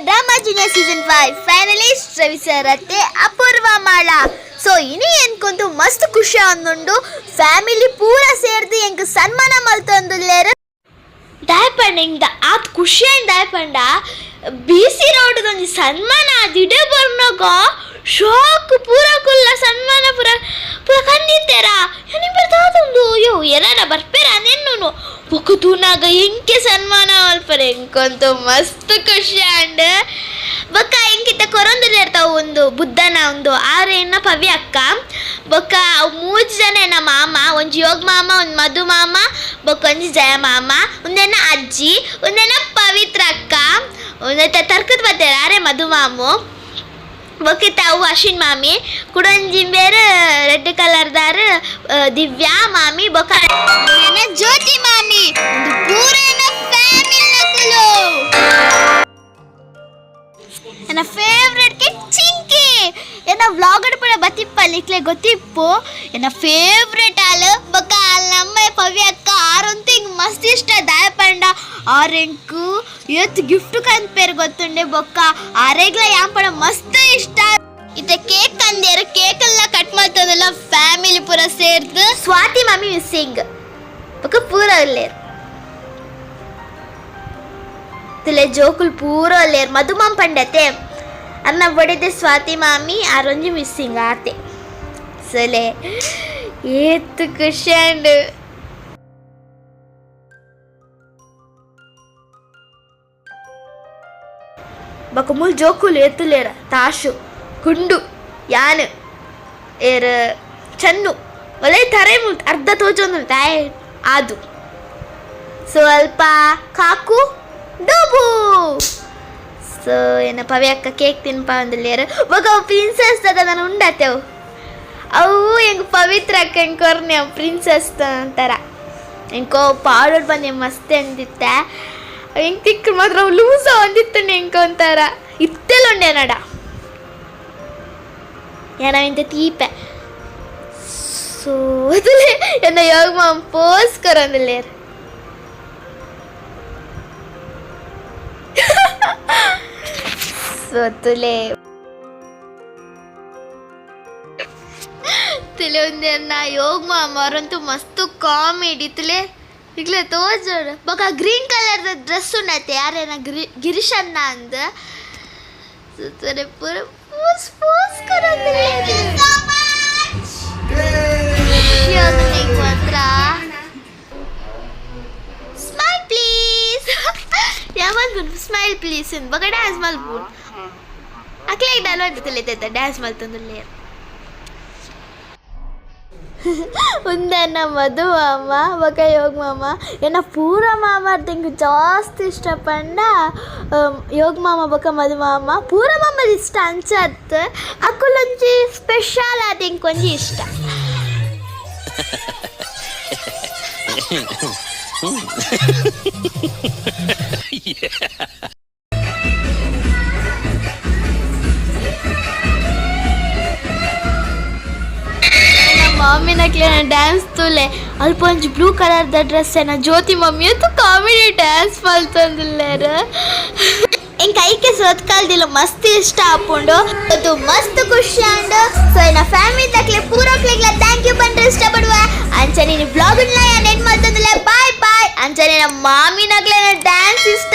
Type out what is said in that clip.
Drama junior season five finalist Ravi sir ಅತ್ತೆ ಅಪೂರ್ವ ಮಾಳ ಸೊ ಇನಿ ಎನ್ಕೊಂತು ಮಸ್ತ್ ಖುಷಿ ಅಂದುಂಡು ಫ್ಯಾಮಿಲಿ ಪೂರ ಸೇರ್ದು ಎಂಕ್ ಸನ್ಮಾನ ಮಲ್ತಂದುಲ್ಲೇರು ದಾಯಪಂಡ ಇಂದ ಆತ್ ಖುಷಿ ಆಯ್ತು ದಾಯಪಂಡ ಬಿ ಸಿ ರೋಡ್ದೊಂದು ಸನ್ಮಾನ ದಿಡೆ ಬರ್ನಾಗ ಶಾಕ್ ಪೂರ ಕುಲ್ಲ ಸನ್ಮಾನ ಪೂರ ಪೂರ ಕಂದಿತ್ತೇರ ಏನಿ ಬರ್ತಾದೊಂದು ಅಯ್ಯೋ ಏನಾರ ಬರ್ಪೇರ ನೆನ್ನು ಬೊಕ್ಕ ತೂನಾಗ ಎಂಕೆ ಸನ್ಮಾನ ಅಲ್ಪರೆ? ಎಂಕೊಂತು ಮಸ್ತ್ ಖುಷಿ ಅಂಡ್ ಬೊಕ್ಕ ಎಂಕಿತ ಕೊರೊಂದಿಲ್ಲ ಇರ್ತಾವ ಒಂದು ಬುದ್ಧನ, ಒಂದು ಆರೇನ ಪವಿ ಅಕ್ಕ. ಬೊಕ್ಕ ಅವ್ ಮೂಜ್ ಜನ ಎನ್ನ ಮಾಮ, ಒಂಜಿ ಯೋಗ ಮಾಮ, ಒಂದು ಮಧು ಮಾಮ, ಬೊಕ್ಕ ಒಂದು ಜಯ ಮಾಮ ಒಂದೇನ ಅಜ್ಜಿ ಒಂದೇನ ಪವಿತ್ರ ಅಕ್ಕ. ಒಂದೈತ ತರ್ಕದ ಬರ್ತಾರೆ, ಆರೆ ಮಧು ಮಾಮು. ಬೊಕ್ಕಿತ್ತ ತಾವು ಅಶ್ವಿನ್ ಮಾಮಿ, ಕುಡೊಂಜಿ ಬೇರೆ ರೆಡ್ ಕಲರ್ದಾರ ದಿವ್ಯಾ ಮಾಮಿ, ಬೊಕ್ಕ ಜ್ಯೋತಿ ಮಾಮಿ. ಎನ್ನ ವ್ಲಾಗಡ್ ಪುರ ಬತ್ತಿಪ್ಪ ಲಿಕ್ಲೆ ಗೊತ್ತಿಪ್ಪು ಎನ್ನ ಫೇವ್ರೆಟ್ ಆಲು ಬೊಕ್ಕ ಅಲ್ಲಿ ನಮ್ಮ ಪವ್ಯ ಅಕ್ಕ ಆರಂತೂ ಹಿಂಗೆ ಮಸ್ತ್ ಇಷ್ಟ ದಾಯಪಂಡ ಆರೆಂಕು ಇವತ್ತು ಗಿಫ್ಟ್ ಕಂತ ಪೇರು ಗೊತ್ತುಂಡೆ ಬೊಕ್ಕ ಆರೆಗ್ಲ ಯಾಂಪಣ ಮಸ್ತ್ ಇಷ್ಟ ಇತ್ತ ಕೇಕ್ ತಂದೇರು ಕೇಕ್ ಎಲ್ಲ ಕಟ್ ಮಾಡ್ತದಲ್ಲ ಫ್ಯಾಮಿಲಿ ಪೂರ ಸೇರ್ದು ಸ್ವಾತಿ ಮಮ್ಮಿ ಮಿಸ್ಸಿಂಗ್ ಬೊಕ್ಕ ಪೂರ ಅಲ್ಲೇರು ತಿಲೆ ಜೋಕುಲ್ ಪೂರ ಅಲ್ಲೇರು ಮಧುಮಂ ಪಂಡತೆ ಅನ್ನ ಬಡಿದೆ ಸ್ವಾತಿ ಮಾಮಿ ಆರೊಂಜಿ ಮಿಸ್ಸಿಂಗ್ ಆತೆ ಸಲೆ ಏತ್ತು ಖುಷಿ ಅಂಡ್ ಬಕ ಮುಲ್ ಜೋಕುಲು ಎತ್ತುಲೇರ ತಾಶು ಗುಂಡು ಯಾನ್ ಏರ ಚನ್ನು ಒಳ್ಳೆ ತರೆ ಮುಲ್ ಅರ್ಧ ತೋಜೊಂದು ತಾಯ್ ಆದು ಸ್ವಲ್ಪ ಕಾಕು ಡೋಬು ಸೊ ಏನ ಪವಿ ಅಕ್ಕ ಕೇಕ್ ತಿನ್ಪ ಅಂದಿಲ್ಲೇರು ಬೊಕ ಅವು ಪ್ರಿನ್ಸಸ್ ತದ ನಾನು ಉಂಡತೆವು ಅವು ಹೆಂಗ್ ಪವಿತ್ರ ಅಕ್ಕ ಹೆಂಗ್ ಕೊರ್ನೆ ಅವು ಪ್ರಿನ್ಸಸ್ ಅಂತಾರ ಹೆಂಕೋ ಪಾಡೋಡ್ ಬಂದು ಮಸ್ತ್ ಅಂದಿತ್ತ ಹೆಂಗ್ ತಿಕ್ಕ ಮಾತ್ರ ಅವು ಲೂಸ ಅಂದಿತ್ತು ಹೆಂಕೋ ಅಂತಾರ ಇತ್ತೆಲ್ಲ ಉಂಡೆ ನಡ ಏನ ಇಂತ ತೀಪೆ ಸೊ ಅದಲ್ಲಿ ಎನ್ನ ಯೋಗ ಮಾಮ್ ಪೋಸ್ಕರ ಅಂದಿಲ್ಲೇರು ತುಲೆ. ತುಲೆ ಒಂದೇನ ಯೋಗ ಮಾಮರಂತೂ ಮಸ್ತ್ ಕಾಮಿಡಿ, ತುಲೆ. ಈಗಲೇ ತೋಜೋಡು ಬೊಕ ಗ್ರೀನ್ ಕಲರ್ದ ಡ್ರೆಸ್ ಉಂಡತ್ತೆ, ಯಾರೇನ ಗಿರಿ ಗಿರೀಶ್ ಅಣ್ಣ ಅಂದ ಸುತ್ತರೆ ಪೂರ ಪೂಸ್ ಪೂಸ್ ಕರಂದ್ರೆ ಸ್ಮೈಲ್ ಪ್ಲೀಸ್ ಯಾವಾಗ ಸ್ಮೈಲ್ ಪ್ಲೀಸ್ ಇನ್ ಬಗ ಡ್ಯಾನ್ಸ್ ಮಲ್ಬೋದು ಅಕ್ಲೆ ಡೈಲಾಗ್ ತಿಳಿತೈತೆ ಡ್ಯಾನ್ಸ್ ಮಲ್ತಂದುಲ್ಲೇ ಒಂದನ್ನ ಮಧು ಮಾಮ ಬಕ ಯೋಗ ಮಾಮ ಏನ ಪೂರ ಮಾಮ ತೆಂಗು ಜಾಸ್ತಿ ಇಷ್ಟಪಂಡ ಯೋಗ ಮಾಮ ಬಕ ಮಧು ಮಾಮ ಪೂರ ಮಾಮ ಇಷ್ಟ ಅಂಚತ್ ಅಕ್ಕುಲೊಂಜಿ ಸ್ಪೆಷಲ್ ಆದ ಕೊಂಜಿ ಇಷ್ಟ ಮಮ್ಮಿನಕ್ಲೆ ಡ್ಯಾನ್ಸ್ ತುಲೆ. ಅಲ್ಪ ಒಂಜಿ ಬ್ಲೂ ಕಲರ್ದ ಡ್ರೆಸ್ ಏನ ಜ್ಯೋತಿ ಮಮ್ಮಿ ಅಂತೂ ಕಾಮಿಡಿ ಡ್ಯಾನ್ಸ್ ಮಲ್ತಂದಿಲ್ಲೇರ ಕೈಕೆ ಐಕೆ ಸೊತ್ಕಾಲ್ದಿಲ್ಲ ಮಸ್ತ್ ಇಷ್ಟ ಹಾಕೊಂಡು ಅದು ಮಸ್ತ್ ಖುಷಿ ಅಂಡು. ಸೊ ಇನ್ನ ಫ್ಯಾಮಿಲಿ ತಕ್ಲೆ ಪೂರಕ್ಲಿಗ್ಲ ಥ್ಯಾಂಕ್ ಯು ಬಂದ್ರೆ ಇಷ್ಟಪಡುವ. ಅಂಚನೆ ನೀನು ಬ್ಲಾಗ್ ನೆಟ್ ಮಾಡ್ತಂದಿಲ್ಲ. ಬಾಯ್ ಬಾಯ್ ಅಂಚನೆ ನಮ್ಮ ಮಾಮಿನಾಗ್ಲೇ ಡ್ಯಾನ್ಸ್ ಇಷ್ಟ